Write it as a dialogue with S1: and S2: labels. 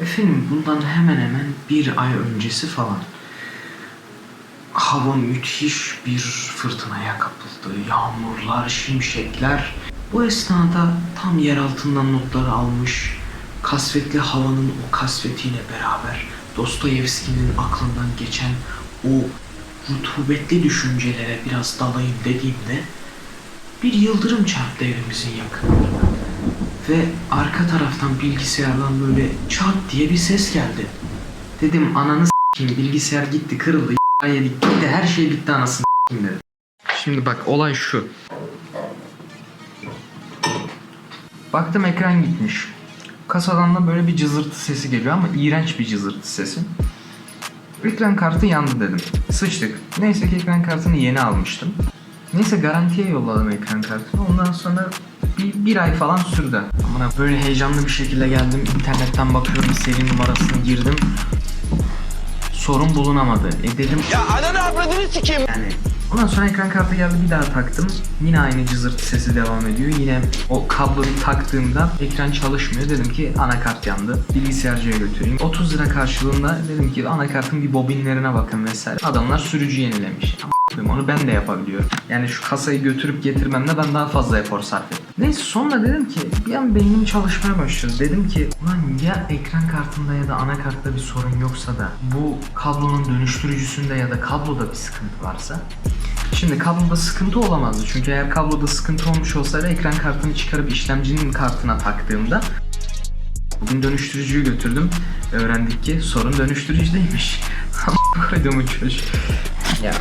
S1: Efendim bundan hemen hemen bir ay öncesi falan. Hava müthiş bir fırtınaya kapıldı. Yağmurlar, şimşekler. Bu esnada tam yer altından notları almış, kasvetli havanın o kasvetiyle beraber Dostoyevski'nin aklından geçen o rutubetli düşüncelere biraz dalayım dediğimde bir yıldırım çarptı evimizin yakınlarına. Ve arka taraftan bilgisayardan böyle çat diye bir ses geldi. Dedim ananı s**eyim bilgisayar gitti kırıldı yedik gitti her şey bitti anasını s**eyim dedim. Şimdi bak olay şu. Baktım ekran gitmiş. Kasadan da böyle bir cızırtı sesi geliyor ama iğrenç bir cızırtı sesi. Ekran kartı yandı dedim. Sıçtık. Neyse ki ekran kartını yeni almıştım. Neyse garantiye yolladım ekran kartını. Ondan sonra bir, bir ay falan sürdü. Amına böyle heyecanlı bir şekilde geldim. internetten bakıyorum seri numarasını girdim. Sorun bulunamadı. E dedim
S2: Ya ananı avradını sikeyim.
S1: yani ondan sonra ekran kartı geldi bir daha taktım. Yine aynı cızırtı sesi devam ediyor. Yine o kabloyu taktığımda ekran çalışmıyor. Dedim ki anakart yandı. Bilgisayarcıya götüreyim. 30 lira karşılığında dedim ki anakartın bir bobinlerine bakın vesaire. Adamlar sürücü yenilemiş. Onu ben de yapabiliyorum. Yani şu kasayı götürüp getirmemde ben daha fazla efor sarf ettim. Neyse sonra dedim ki bir an beynim çalışmaya başladı. Dedim ki ulan ya ekran kartında ya da anakartta bir sorun yoksa da bu kablonun dönüştürücüsünde ya da kabloda bir sıkıntı varsa Şimdi kabloda sıkıntı olamazdı. Çünkü eğer kabloda sıkıntı olmuş olsaydı ekran kartını çıkarıp işlemcinin kartına taktığımda Bugün dönüştürücüyü götürdüm ve öğrendik ki sorun dönüştürücüdeymiş. Koyduğumun çocuk. Ya